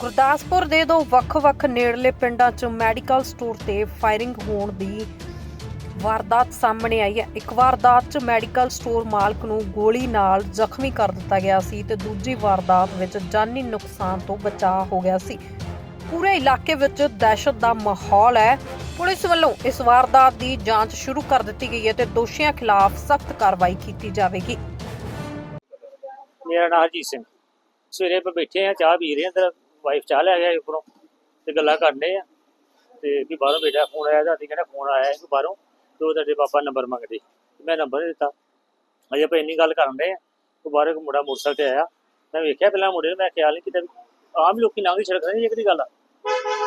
ਗੁਰਦਾਸਪੁਰ ਦੇ ਦੋ ਵੱਖ-ਵੱਖ ਨੇੜਲੇ ਪਿੰਡਾਂ 'ਚ ਮੈਡੀਕਲ ਸਟੋਰ ਤੇ ਫਾਇਰਿੰਗ ਹੋਣ ਦੀ ਵਾਰਦਾਤ ਸਾਹਮਣੇ ਆਈ ਹੈ। ਇੱਕ ਵਾਰਦਾਤ 'ਚ ਮੈਡੀਕਲ ਸਟੋਰ ਮਾਲਕ ਨੂੰ ਗੋਲੀ ਨਾਲ ਜ਼ਖਮੀ ਕਰ ਦਿੱਤਾ ਗਿਆ ਸੀ ਤੇ ਦੂਜੀ ਵਾਰਦਾਤ ਵਿੱਚ ਜਾਨੀ ਨੁਕਸਾਨ ਤੋਂ ਬਚਾਅ ਹੋ ਗਿਆ ਸੀ। ਪੂਰੇ ਇਲਾਕੇ ਵਿੱਚ ਦਹਿਸ਼ਤ ਦਾ ਮਾਹੌਲ ਹੈ। ਪੁਲਿਸ ਵੱਲੋਂ ਇਸ ਵਾਰਦਾਤ ਦੀ ਜਾਂਚ ਸ਼ੁਰੂ ਕਰ ਦਿੱਤੀ ਗਈ ਹੈ ਤੇ ਦੋਸ਼ੀਆਂ ਖਿਲਾਫ ਸਖਤ ਕਾਰਵਾਈ ਕੀਤੀ ਜਾਵੇਗੀ। ਮੇਰਾ ਨਾਮ ਹਰਜੀਤ ਸਿੰਘ। ਸਵੇਰੇ ਆਪਾਂ ਬੈਠੇ ਆ ਚਾਹ ਪੀ ਰਹੇ ਆ ਤੇ ਵਾਈਫ ਚਾਹ ਲੈ ਗਿਆ ਉੱਪਰੋਂ ਤੇ ਗੱਲਾਂ ਕਰਨੇ ਆ ਤੇ ਵੀ ਬਾਹਰੋਂ ਬੇਟਾ ਫੋਨ ਆਇਆ ਦਾਦੀ ਕਹਿੰਦਾ ਫੋਨ ਆਇਆ ਕਿ ਬਾਹਰੋਂ ਤੇ ਉਹ ਤੁਹਾਡੇ ਪਾਪਾ ਨੰਬਰ ਮੰਗਦੇ ਤੇ ਮੈਂ ਨੰਬਰ ਦਿੱਤਾ। ਅਜੇ ਆਪਾਂ ਇੰਨੀ ਗੱਲ ਕਰਨ ਦੇ ਆ ਉਹ ਬਾਹਰੋਂ ਇੱਕ ਮੁੰਡਾ ਮੋਟਰਸਾਈਕਲ ਤੇ ਆਇਆ। ਮੈਂ ਵੇਖਿਆ ਪਹਿਲਾਂ ਮੁੰਡੇ ਨੂੰ ਮੈਂ ਖਿਆਲ ਨਹੀਂ ਕੀਤਾ ਆਮ ਲੋਕੀ ਲੰਘ ਸੜਕ ਨਹੀਂ ਇਹ ਕਿਹੜੀ ਗੱਲ। ਆ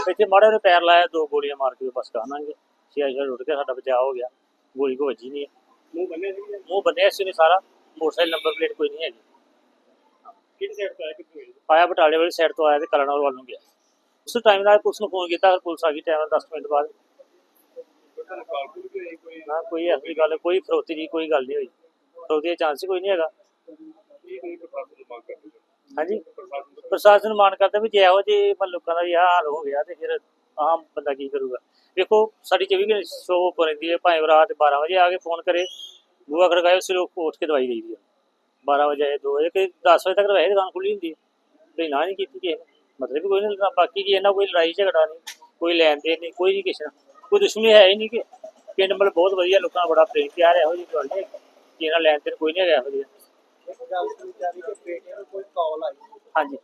ਇੱਥੇ ਮਾੜਾ ਜਿਹਾ ਪੈਰ ਲਾਇਆ ਦੋ ਗੋਲੀਆਂ ਮਾਰ ਕੇ ਬਸ ਕਹਾਂਗੇ ਛੇ ਛੇ ਉੱਡ ਕੇ ਸਾਡਾ ਬਚਾਅ ਹੋ ਗਿਆ। ਗੋਲੀ ਕੋ ਵੱਜੀ ਨਹੀਂ। ਮੂੰਹ ਬੰਨੇ ਸੀ ਮੂੰਹ ਬੰਨਿਆ ਸੀ ਨੇ ਸਾਰਾ। ਮੋਟਰਸਾਈਕਲ ਨੰਬਰ ਪਲੇਟ ਕੋਈ ਨਹੀਂ ਹੈਗੀ। ਕਿਹੜੀ ਸਾਈਡ ਤੋਂ ਆਇਆ ਕਿੱਥੋਂ ਆਇਆ ਆਇਆ ਬਟਾਲੇ ਵਾਲੀ ਸਾਈਡ ਤੋਂ ਆਇਆ ਤੇ ਕਲਨੌਰ ਵੱਲ ਨੂੰ ਗਿਆ। ਉਸ ਟਾਈਮ ਨਾਲ ਪੁਲਿਸ ਨੂੰ ਫੋਨ ਕੀਤਾ ਪੁਲਿਸ ਆ ਗਈ ਟਾਈਮ 10 ਮਿੰਟ ਬਾਅਦ। ਹੋਈ ਕੋਈ ਨਾ ਕੋਈ ਐਸੀ ਗੱਲ ਕੋਈ ਫਰੋਤੀ ਦੀ ਕੋਈ ਗੱਲ ਨਹੀਂ ਹੋਈ। ਫਰੋਤੀ ਦਾ ਚਾਂਸ ਹੀ ਕੋਈ ਨਹੀਂ ਹੈਗਾ। ਇਹ ਨਹੀਂ ਪ੍ਰਸ਼ਾਸਨ ਨੂੰ ਮੰਗ ਕਰਦੇ ਹਾਂਜੀ। ਪ੍ਰਸ਼ਾਸਨ ਤੋਂ ਪ੍ਰਸ਼ਾਸਨ ਮਾਨ ਕਰਦਾ ਵੀ ਜੇ ਇਹੋ ਜਿਹੇ ਮਤਲਬ ਲੋਕਾਂ ਦਾ ਵੀ ਆਹ ਹਾਲ ਹੋ ਗਿਆ ਤੇ ਫਿਰ ਆਮ ਬੰਦਾ ਕੀ ਕਰੂਗਾ? ਵੇਖੋ ਸਾਡੀ 24 ਘੰਟੇ ਸ਼ੋ ਰਹਿੰਦੀ ਹੈ ਭਾਵੇਂ ਰਾਤ 12 ਵਜੇ ਆ ਕੇ ਫੋਨ ਕਰੇ ਬੂਆ ਖੜਕਾਏ ਉਸ ਲੋਕ ਉੱਠ ਕੇ ਦਵਾਈ ਦੇਈਦੀ ਹੈ 12 ਵਜੇ ਆਏ 2 ਵਜੇ ਕਿ 10 ਵਜੇ ਤੱਕ ਵੈਸੇ ਦੁਕਾਨ ਖੁੱਲੀ ਹੁੰਦੀ ਹੈ। ਤੇ ਨਾ ਨਹੀਂ ਕੀਤੀ ਨੇ ਮਤਲਬ ਕੋਈ ਨਹੀਂ ਬਾਕੀ ਕੀ ਇਹਨਾਂ ਕੋਈ ਲੜਾਈ ਝਗੜਾ ਨਹੀਂ ਕੋਈ ਲੈਣ ਦੇਣ ਨਹੀਂ ਕੋਈ ਨਹੀਂ ਕਿਸੇ ਕੋਈ ਦੁਸ਼ਮਣੀ ਹੈ ਹੀ ਨਹੀਂ ਕਿ ਪਿੰਡ ਮਤਲਬ ਬਹੁਤ ਵਧੀਆ ਲੋਕਾਂ ਦਾ ਬੜਾ ਪ੍ਰੇਮ ਪਿਆਰ ਹੈ ਇਹੋ ਜਿਹੀ ਗੱਲ ਕਿ ਇਹਨਾਂ ਲੈਣ ਦੇਣ ਕੋਈ ਨਹੀਂ ਹੈਗਾ ਇਹੋ ਜਿਹਾ। ਕਿ ਕੋਈ ਹਾਂਜੀ।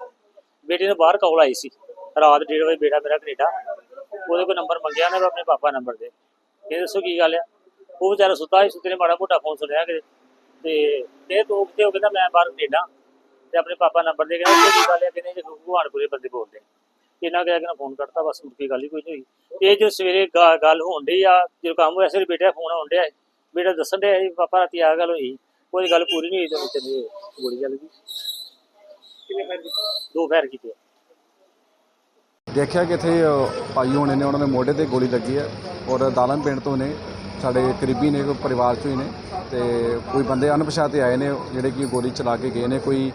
ਬੇਟੇ ਨੂੰ ਬਾਹਰ ਕਾਲ ਆਈ ਸੀ ਰਾਤ 1:30 ਵਜੇ ਬੇਟਾ ਮੇਰਾ ਕੈਨੇਡਾ ਉਹਦੇ ਕੋਲ ਨੰਬਰ ਮੰਗਿਆ ਨਾ ਆਪਣੇ ਪਾਪਾ ਨੰਬਰ ਦੇ ਇਹ ਦੱਸੋ ਕੀ ਗੱਲ ਆ? ਉਹ ਵਿਚਾਰਾ ਸੁੱਤਾ ਸੀ ਸੁੱਤੇ ਨੇ ਮਾੜਾ ਮੋਟਾ ਫੋਨ ਸੁਣਿਆ ਕਿਤੇ। ਤੇ ਇਹ ਤੋਂ ਉੱਤੇ ਹੋ ਕਹਿੰਦਾ ਮੈਂ ਬਾਹਰ ਕੈਨੇਡਾ ਤੇ ਆਪਣੇ ਪਾਪਾ ਨੰਬਰ ਦੇ ਕਹਿੰਦਾ ਉਹ ਗੱਲ ਆ ਕਹਿੰਦੇ ਜੇ ਭਗਵਾਨਪੁਰੇ ਬੰਦੇ ਬੋਲਦੇ। ਇਹਨਾਂ ਕਿਹਾ ਕਿ ਫੋਨ ਕਰਤਾ ਬਸ, ਮੁੜ ਗੱਲ ਹੀ ਕੋਈ ਨਹੀਂ ਹੋਈ। ਇਹ ਜੋ ਸਵੇਰੇ ਗੱਲ ਹੋਣ ਡਈ ਆ, ਜਦੋਂ ਕੰਮ ਹੋਇਆ, ਸਵੇਰੇ ਬੇਟਾ ਫੋਨ ਆਉਣ ਡਿਆ ਬੇਟਾ ਦੱਸਣ ਡਿਆ ਸੀ, ਪਾਪਾ, ਰਾਤੀ ਆ ਗੱਲ ਹੋਈ ਕੋਈ ਗੱਲ ਪੂਰੀ ਨਹੀਂ ਹੋਈ, ਤੇ ਵਿੱਚ ਗੋਲੀ ਚੱਲ ਗਈ। ਦੋ ਫੈਰ ਕੀਤੇ। ਦੇਖਿਆ ਕਿ ਇੱਥੇ ਭਾਈ ਹੋਣੇ ਨੇ, ਉਹਨਾਂ ਦੇ ਮੋਢੇ ਤੇ ਗੋਲੀ ਲੱਗੀ ਹੈ ਔਰ ਦਾਲਮ ਪਿੰਡ ਤੋਂ ਨੇ। ਸਾਡੇ ਕਰੀਬੀ ਨੇ ਕੋਈ ਪਰਿਵਾਰ ਚੋਂ ਹੀ ਨੇ ਤੇ ਕੋਈ ਬੰਦੇ ਅਣਪਛਾਤੇ ਆਏ ਨੇ, ਜਿਹੜੇ ਕਿ ਗੋਲੀ ਚਲਾ ਕੇ ਗਏ ਨੇ। ਕੋਈ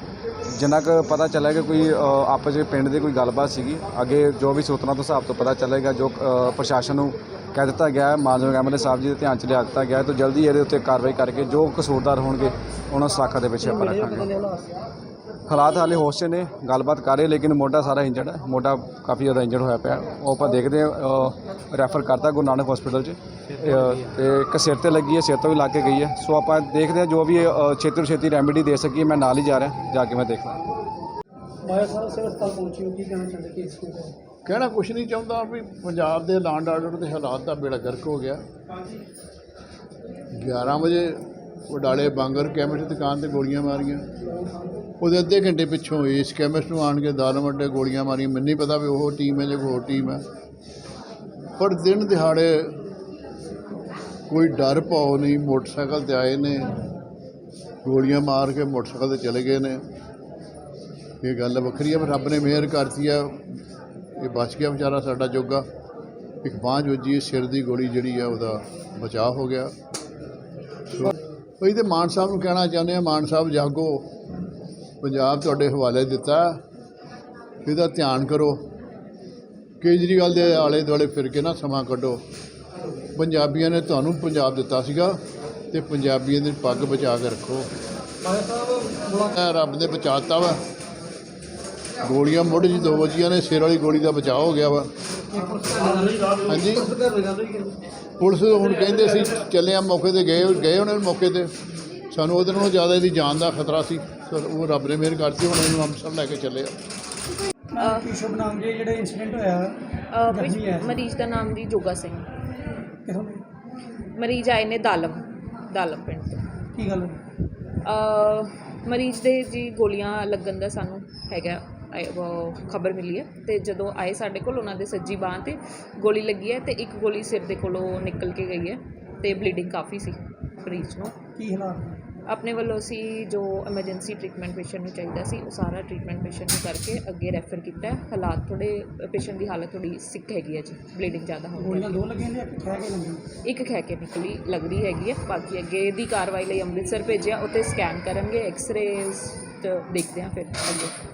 ਜਿੰਨਾ ਕੁ ਪਤਾ ਚੱਲਿਆ ਕਿ ਕੋਈ ਆਪਸ ਵਿੱਚ ਪਿੰਡ ਦੀ ਕੋਈ ਗੱਲਬਾਤ ਸੀਗੀ, ਅੱਗੇ ਜੋ ਵੀ ਸੂਤਰਾਂ ਤੋਂ ਹਿਸਾਬ ਤੋਂ ਪਤਾ ਚੱਲੇਗਾ, ਜੋ ਪ੍ਰਸ਼ਾਸਨ ਨੂੰ ਕਹਿ ਦਿੱਤਾ ਗਿਆ ਹੈ, ਮਾਨਯੋਗ ਐਮਐਲਏ ਸਾਹਿਬ ਜੀ ਦੇ ਧਿਆਨ ਚ ਲਿਆ ਦਿੱਤਾ ਗਿਆ ਹੈ, ਤਾਂ ਜਲਦੀ ਇਹਦੇ ਉੱਤੇ ਕਾਰਵਾਈ ਕਰਕੇ ਜੋ ਕਸੂਰਦਾਰ ਹੋਣਗੇ, ਉਹਨਾਂ ਸਲਾਖਾਂ ਦੇ ਪਿੱਛੇ ਆਪਾਂ ਰੱਖਾਂਗੇ। ਹਾਲਾਤ ਹਾਲੇ ਹੋਸ਼ 'ਚ ਨੇ ਗੱਲਬਾਤ ਕਰ ਰਹੇ ਲੇਕਿਨ ਮੋਢਾ ਸਾਰਾ ਇੰਜਰਡ ਹੈ। ਮੋਢਾ ਕਾਫੀ ਜ਼ਿਆਦਾ ਇੰਜਰਡ ਹੋਇਆ ਪਿਆ। ਉਹ ਆਪਾਂ ਦੇਖਦੇ ਹਾਂ ਰੈਫਰ ਕਰਤਾ ਗੁਰੂ ਨਾਨਕ ਹਸਪੀਟਲ 'ਚ। ਤੇ ਇੱਕ ਸਿਰ ਤੇ ਲੱਗੀ ਹੈ ਸਿਰ ਤੋਂ ਵੀ ਲੱਗ ਕੇ ਗਈ ਹੈ। ਸੋ ਆਪਾਂ ਦੇਖਦੇ ਹਾਂ ਜੋ ਵੀ ਛੇਤੀ ਤੋਂ ਛੇਤੀ ਰੈਮੇਡੀ ਦੇ ਸਕੀਏ। ਮੈਂ ਨਾਲ ਹੀ ਜਾ ਰਿਹਾ ਜਾ ਕੇ ਮੈਂ ਦੇਖਦਾ। ਮਾਇਆ ਸਾਹਿਬ ਸਿਰ ਹਸਪਤਾਲ ਪਹੁੰਚੀ ਹੋ ਕੀ ਕਹਿਣਾ ਚਾਹੁੰਦੇ ਕਿ ਇਸ ਨੂੰ ਕਹਿਣਾ ਕੁਛ ਨਹੀਂ ਚਾਹੁੰਦਾ ਵੀ ਪੰਜਾਬ ਦੇ ਲਾਂਡ ਆਰਡਰ ਦੇ ਹਾਲਾਤ ਦਾ ਬੇੜਾ ਗਰਕ ਹੋ ਗਿਆ। 11 ਵਜੇ ਵਡਾਲੇ ਬਾਂਗਰ ਕੈਮਿਸਟ ਦੁਕਾਨ ਤੇ ਗੋਲੀਆਂ ਮਾਰੀਆਂ। ਉਹਦੇ ਅੱਧੇ ਘੰਟੇ ਪਿੱਛੋਂ ਇਸ ਕੈਮਿਸਟ ਨੂੰ ਆਣ ਕੇ ਦਾਲਮ ਅੱਡੇ ਗੋਲੀਆਂ ਮਾਰੀਆਂ। ਮੈਨੂੰ ਨਹੀਂ ਪਤਾ ਵੀ ਉਹ ਟੀਮ ਹੈ ਜਾਂ ਕੋਈ ਹੋਰ ਟੀਮ ਹੈ। ਪਰ ਦਿਨ ਦਿਹਾੜੇ ਕੋਈ ਡਰ ਪਾਉ ਨਹੀਂ, ਮੋਟਰਸਾਈਕਲ ਤੇ ਆਏ ਨੇ। ਗੋਲੀਆਂ ਮਾਰ ਕੇ ਮੋਟਰਸਾਈਕਲ ਤੇ ਚਲੇ ਗਏ ਨੇ। ਇਹ ਗੱਲ ਵੱਖਰੀ ਹੈ, ਪਰ ਰੱਬ ਨੇ ਮਿਹਰ ਕਰਤੀ ਆ ਇਹ ਬਚ ਗਿਆ ਵਿਚਾਰਾ ਸਾਡਾ ਜੋਗਾ। ਇੱਕ ਬਾਂਝ ਵੱਜੀ, ਸਿਰ ਦੀ ਗੋਲੀ ਜਿਹੜੀ ਆ ਉਹਦਾ ਬਚਾਅ ਹੋ ਗਿਆ। ਅਸੀਂ ਤੇ ਮਾਨ ਸਾਹਿਬ ਨੂੰ ਕਹਿਣਾ ਚਾਹੁੰਦੇ ਆ ਮਾਨ ਸਾਹਿਬ ਜਾਗੋ। ਪੰਜਾਬ ਤੁਹਾਡੇ ਹਵਾਲੇ ਦਿੱਤਾ। ਇਹਦਾ ਧਿਆਨ ਕਰੋ। ਕੇਜਰੀਵਾਲ ਦੇ ਆਲੇ ਦੁਆਲੇ ਫਿਰ ਕੇ ਨਾ ਸਮਾਂ ਕੱਢੋ। ਪੰਜਾਬੀਆਂ ਨੇ ਤੁਹਾਨੂੰ ਪੰਜਾਬ ਦਿੱਤਾ ਸੀਗਾ ਤੇ ਪੰਜਾਬੀਆਂ ਦੀ ਪੱਗ ਬਚਾ ਕੇ ਰੱਖੋ। ਰੱਬ ਨੇ ਬਚਾਤਾ ਵਾ। ਗੋਲੀਆਂ ਮੁੱਢ ਜੀ ਦੋ ਵੱਜੀਆਂ ਨੇ, ਸਿਰ ਵਾਲੀ ਗੋਲੀ ਦਾ ਬਚਾਅ ਹੋ ਗਿਆ ਵਾ। ਹਾਂਜੀ। ਪੁਲਿਸ ਹੁਣ ਕਹਿੰਦੇ ਸੀ ਚੱਲੇ ਆ ਮੌਕੇ ਤੇ ਗਏ ਗਏ ਉਹਨਾਂ ਮੌਕੇ ਤੇ। ਸਾਨੂੰ ਉਹਦੇ ਨਾਲੋਂ ਜ਼ਿਆਦਾ ਇਹਦੀ ਜਾਨ ਦਾ ਖਤਰਾ ਸੀ। ਸਰ ਉਹ ਰੱਬ ਨੇ ਮਿਹਰ ਕਰਤੀ ਹੁਣ ਇਹਨੂੰ ਅੰਮ੍ਰਿਤਸਰ ਲੈ ਕੇ ਚੱਲੇ ਆ। ਨਾਮ ਜੀ? ਜਿਹੜਾ ਇਨਸੀਡੈਂਟ ਹੋਇਆ ਅਹ ਜ਼ਖਮੀ ਹੈ? ਮਰੀਜ਼ ਦਾ ਨਾਮ ਜੀ ਜੋਗਾ ਸਿੰਘ। ਕਿਥੋਂ? ਮਰੀਜ਼ ਆਏ ਨੇ ਦਾਲਮ ਦਾਲਮ ਪਿੰਡ ਤੋਂ। ਕੀ ਗੱਲ ਅਹ ਮਰੀਜ਼ ਦੇ ਜੀ ਗੋਲੀਆਂ ਲੱਗਣ ਦਾ ਸਾਨੂੰ ਹੈਗਾ। ਖਬਰ ਮਿਲੀ ਹੈ ਤੇ ਜਦੋਂ ਆਏ ਸਾਡੇ ਕੋਲ ਉਹਨਾਂ ਦੇ ਸੱਜੀ ਬਾਹ ਤੇ ਗੋਲੀ ਲੱਗੀ ਹੈ ਤੇ ਇੱਕ ਗੋਲੀ ਸਿਰ ਦੇ ਕੋਲੋਂ ਨਿਕਲ ਕੇ ਗਈ ਹੈ ਤੇ ਬਲੀਡਿੰਗ ਕਾਫੀ ਸੀ ਮਰੀਜ਼ ਨੂੰ। ਕੀ ਹਾਲਾਤ? ਆਪਣੇ ਵੱਲੋਂ ਅਸੀਂ ਜੋ ਐਮਰਜੈਂਸੀ ਟ੍ਰੀਟਮੈਂਟ ਪੇਸ਼ੈਂਟ ਨੂੰ ਚਾਹੀਦਾ ਸੀ ਉਹ ਸਾਰਾ ਟ੍ਰੀਟਮੈਂਟ ਪੇਸ਼ੈਂਟ ਨੂੰ ਕਰਕੇ ਅੱਗੇ ਰੈਫਰ ਕੀਤਾ ਹੈ। ਹਾਲਾਤ ਥੋੜੇ ਪੇਸ਼ੈਂਟ ਦੀ ਹਾਲਤ ਥੋੜੀ ਸਿੱਕ ਹੈਗੀ ਹੈ ਜੀ ਬਲੀਡਿੰਗ ਜ਼ਿਆਦਾ ਹੋਣ ਗੋਲੀਆਂ ਕਰਕੇ। ਦੋ ਲੱਗੀਆਂ ਨੇ ਇੱਕ ਖਹਿ ਕੇ ਲੱਗੀ ਇੱਕ ਖਹਿ ਕੇ ਨਿਕਲੀ ਲੱਗ ਰਹੀ ਹੈਗੀ ਹੈ। ਬਾਕੀ ਅੱਗੇ ਦੀ ਕਾਰਵਾਈ ਲਈ ਅੰਮ੍ਰਿਤਸਰ ਭੇਜਿਆ ਉੱਥੇ ਸਕੈਨ ਕਰਨਗੇ ਐਕਸ-ਰੇਜ਼ ਦੇਖਦੇ ਹਾਂ ਫਿਰ ਅੱਗੇ।